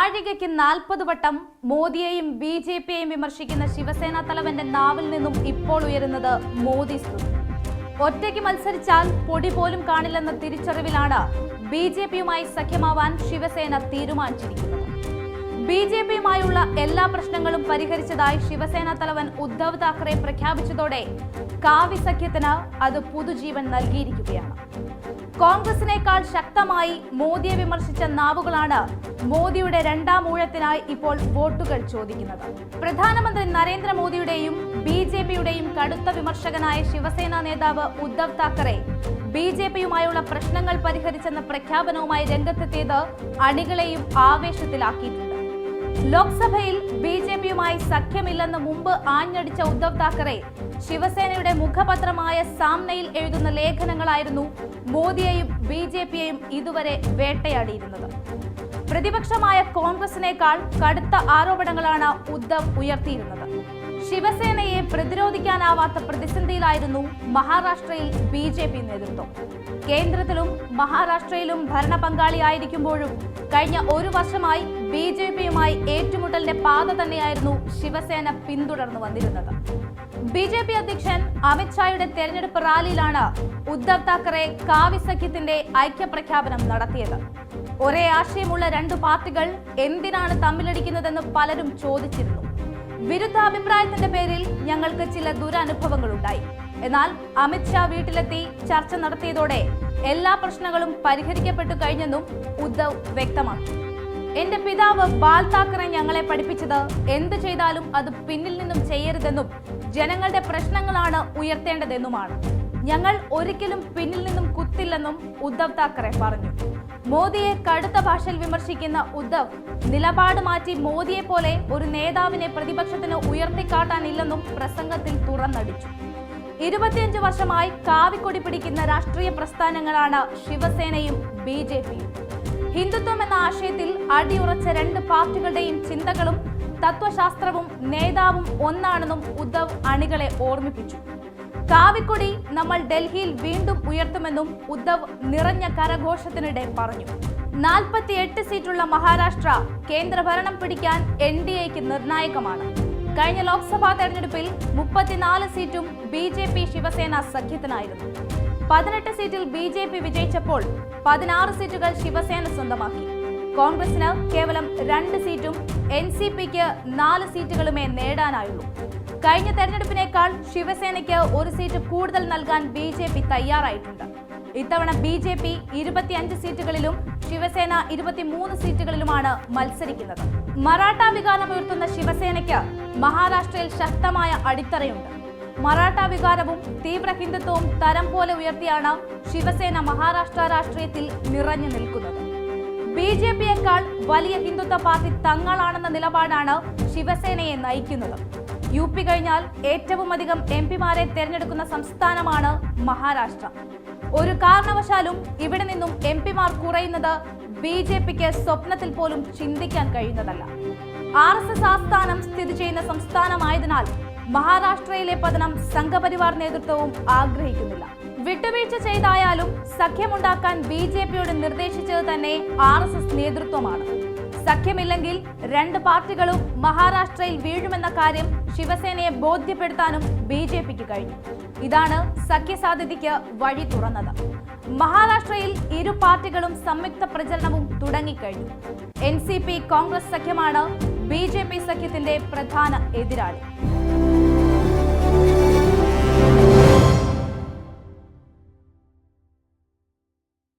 നാഴികയ്ക്ക് നാൽപ്പത് വട്ടം മോദിയെയും B J പിയെയും വിമർശിക്കുന്ന ശിവസേന തലവന്റെ നാവിൽ നിന്നും ഇപ്പോൾ ഉയരുന്നത് മോദി ഒറ്റയ്ക്ക് മത്സരിച്ചാൽ പൊടി പോലും കാണില്ലെന്ന തിരിച്ചറിവിലാണ് ബി ജെ പിയുമായി സഖ്യമാവാൻ ശിവസേന തീരുമാനിച്ചിരിക്കുന്നത്. ബി ജെ പിയുമായുള്ള എല്ലാ പ്രശ്നങ്ങളും പരിഹരിച്ചതായി ശിവസേന തലവൻ ഉദ്ധവ് താക്കറെ പ്രഖ്യാപിച്ചതോടെ കാവ്യസഖ്യത്തിന് അത് പുതുജീവൻ നൽകിയിരിക്കുകയാണ്. കോൺഗ്രസിനേക്കാൾ ശക്തമായി മോദിയെ വിമർശിച്ച നാവുകളാണ് മോദിയുടെ രണ്ടാം ഊഴത്തിനായി ഇപ്പോൾ വോട്ടുകൾ ചോദിക്കുന്നത്. പ്രധാനമന്ത്രി നരേന്ദ്രമോദിയുടെയും ബി ജെ പിയുടെയും കടുത്ത വിമർശകനായ ശിവസേന നേതാവ് ഉദ്ധവ് താക്കറെ ബി ജെ പിയുമായുള്ള പ്രശ്നങ്ങൾ പരിഹരിച്ചെന്ന പ്രഖ്യാപനവുമായി രംഗത്തെത്തിയത് അണികളെയും ആവേശത്തിലാക്കിയിട്ടുണ്ട്. ലോക്സഭയിൽ ബി ജെ പിയുമായി സഖ്യമില്ലെന്ന് മുമ്പ് ആഞ്ഞടിച്ച ഉദ്ധവ് താക്കറെ ശിവസേനയുടെ മുഖപത്രമായ സാംനയിൽ എഴുതുന്ന ലേഖനങ്ങളായിരുന്നു മോദിയെയും ബി ജെ പിയെയും ഇതുവരെ വേട്ടയാടിയിരുന്നത്. പ്രതിപക്ഷമായ കോൺഗ്രസിനേക്കാൾ കടുത്ത ആരോപണങ്ങളാണ് ഉദ്ധവ് ഉയർത്തിയിരുന്നത്. ശിവസേനയെ പ്രതിരോധിക്കാനാവാത്ത പ്രതിസന്ധിയിലായിരുന്നു മഹാരാഷ്ട്രയിൽ ബി ജെ പി നേതൃത്വം. കേന്ദ്രത്തിലും മഹാരാഷ്ട്രയിലും ഭരണ പങ്കാളിയായിരിക്കുമ്പോഴും കഴിഞ്ഞ ഒരു വർഷമായി ബി ജെ പിയുമായി ഏറ്റുമുട്ടലിന്റെ പാത തന്നെയായിരുന്നു ശിവസേന പിന്തുടർന്നു വന്നിരുന്നത്. ബി ജെ പി അധ്യക്ഷൻ അമിത്ഷായുടെ തെരഞ്ഞെടുപ്പ് റാലിയിലാണ് ഉദ്ധവ് താക്കറെ കാവ്യ സഖ്യത്തിന്റെ ഐക്യപ്രഖ്യാപനം നടത്തിയത്. ഒരേ ആശയമുള്ള രണ്ടു പാർട്ടികൾ എന്തിനാണ് തമ്മിലടിക്കുന്നതെന്ന് പലരും ചോദിച്ചിരുന്നു. വിരുദ്ധാഭിപ്രായത്തിന്റെ പേരിൽ ഞങ്ങൾക്ക് ചില ദുരനുഭവങ്ങളുണ്ടായി. എന്നാൽ അമിത്ഷാ വീട്ടിലെത്തി ചർച്ച നടത്തിയതോടെ എല്ലാ പ്രശ്നങ്ങളും പരിഹരിക്കപ്പെട്ടു കഴിഞ്ഞെന്നും ഉദ്ധവ് വ്യക്തമാക്കി. എന്റെ പിതാവ് ബാൽ താക്കറെ ഞങ്ങളെ പഠിപ്പിച്ചത് എന്ത് ചെയ്താലും അത് പിന്നിൽ നിന്നും ചെയ്യരുതെന്നും ജനങ്ങളുടെ പ്രശ്നങ്ങളാണ് ഉയർത്തേണ്ടതെന്നുമാണ്. ഞങ്ങൾ ഒരിക്കലും പിന്നിൽ നിന്നും കുത്തില്ലെന്നും ഉദ്ധവ് താക്കറെ പറഞ്ഞു. മോദിയെ കടുത്ത ഭാഷയിൽ വിമർശിക്കുന്ന ഉദ്ധവ് നിലപാട് മാറ്റി മോദിയെ പോലെ ഒരു നേതാവിനെ പ്രതിപക്ഷത്തിന് ഉയർത്തിക്കാട്ടാനില്ലെന്നും പ്രസംഗത്തിൽ തുറന്നടിച്ചു. ഇരുപത്തിയഞ്ച് വർഷമായി കാവിക്കൊടി പിടിക്കുന്ന രാഷ്ട്രീയ പ്രസ്ഥാനങ്ങളാണ് ശിവസേനയും ബി ജെ പിയും. ഹിന്ദുത്വം എന്ന ആശയത്തിൽ അടിയുറച്ച രണ്ട് പാർട്ടികളുടെയും ചിന്തകളും തത്വശാസ്ത്രവും നേതാവും ഒന്നാണെന്നും ഉദ്ധവ് അണികളെ ഓർമ്മിപ്പിച്ചു. കാവിക്കൊടി നമ്മൾ ഡൽഹിയിൽ വീണ്ടും ഉയർത്തുമെന്നും ഉദ്ധവ് നിറഞ്ഞ കരഘോഷത്തിനിടെ പറഞ്ഞു. നാൽപ്പത്തി എട്ട് സീറ്റുള്ള മഹാരാഷ്ട്ര കേന്ദ്രഭരണം പിടിക്കാൻ എൻ ഡി എക്ക് നിർണായകമാണ്. കഴിഞ്ഞ ലോക്സഭാ തെരഞ്ഞെടുപ്പിൽ മുപ്പത്തിനാല് സീറ്റും ബി ജെ പി ശിവസേന സഖ്യത്തിനായിരുന്നു. പതിനെട്ട് സീറ്റിൽ ബി ജെ പി വിജയിച്ചപ്പോൾ പതിനാറ് സീറ്റുകൾ ശിവസേന സ്വന്തമാക്കി. കോൺഗ്രസിന് കേവലം രണ്ട് സീറ്റും എൻ സി പിക്ക് നാല് സീറ്റുകളുമേ നേടാനായുള്ളൂ. കഴിഞ്ഞ തെരഞ്ഞെടുപ്പിനേക്കാൾ ശിവസേനയ്ക്ക് ഒരു സീറ്റ് കൂടുതൽ നൽകാൻ ബി ജെ പി തയ്യാറായിട്ടുണ്ട്. ഇത്തവണ ബി ജെ പി ഇരുപത്തിയഞ്ച് സീറ്റുകളിലും ശിവസേന ഇരുപത്തിമൂന്ന് സീറ്റുകളിലുമാണ് മത്സരിക്കുന്നത്. മറാഠ വികാരമുയർത്തുന്ന ശിവസേനയ്ക്ക് മഹാരാഷ്ട്രയിൽ ശക്തമായ അടിത്തറയുണ്ട്. മറാഠ വികാരവും തീവ്ര ഹിന്ദുത്വവും തരം പോലെ ഉയർത്തിയാണ് ശിവസേന മഹാരാഷ്ട്ര രാഷ്ട്രീയത്തിൽ നിറഞ്ഞു നിൽക്കുന്നത്. ബി ജെ പിയേക്കാൾ വലിയ ഹിന്ദുത്വ പാർട്ടി തങ്ങളാണെന്ന നിലപാടാണ് ശിവസേനയെ നയിക്കുന്നത്. യു പി കഴിഞ്ഞാൽ ഏറ്റവും അധികം എം പിമാരെ തെരഞ്ഞെടുക്കുന്ന സംസ്ഥാനമാണ് മഹാരാഷ്ട്ര. ഒരു കാരണവശാലും ഇവിടെ നിന്നും എം പിമാർ കുറയുന്നത് ബി ജെ പിക്ക് സ്വപ്നത്തിൽ പോലും ചിന്തിക്കാൻ കഴിയുന്നതല്ല. ആർ എസ് എസ് ആസ്ഥാനം സ്ഥിതി ചെയ്യുന്ന സംസ്ഥാനമായതിനാൽ മഹാരാഷ്ട്രയിലെ പതനം സംഘപരിവാർ നേതൃത്വവും ആഗ്രഹിക്കുന്നില്ല. വിട്ടുവീഴ്ച ചെയ്തായാലും സഖ്യമുണ്ടാക്കാൻ ബി ജെ പിയോട് നിർദ്ദേശിച്ചത് തന്നെ ആർ എസ് എസ് നേതൃത്വമാണ്. സഖ്യമില്ലെങ്കിൽ രണ്ട് പാർട്ടികളും മഹാരാഷ്ട്രയിൽ വീഴുമെന്ന കാര്യം ശിവസേനയെ ബോധ്യപ്പെടുത്താനും ബി ജെ പിക്ക് കഴിഞ്ഞു. ഇതാണ് സഖ്യസാധ്യതയ്ക്ക് വഴി തുറന്നത്. മഹാരാഷ്ട്രയിൽ ഇരു പാർട്ടികളും സംയുക്ത പ്രചരണവും തുടങ്ങിക്കഴിഞ്ഞു. എൻ സി പി കോൺഗ്രസ് സഖ്യമാണ് ബി ജെ പി സഖ്യത്തിന്റെ പ്രധാന എതിരാളി.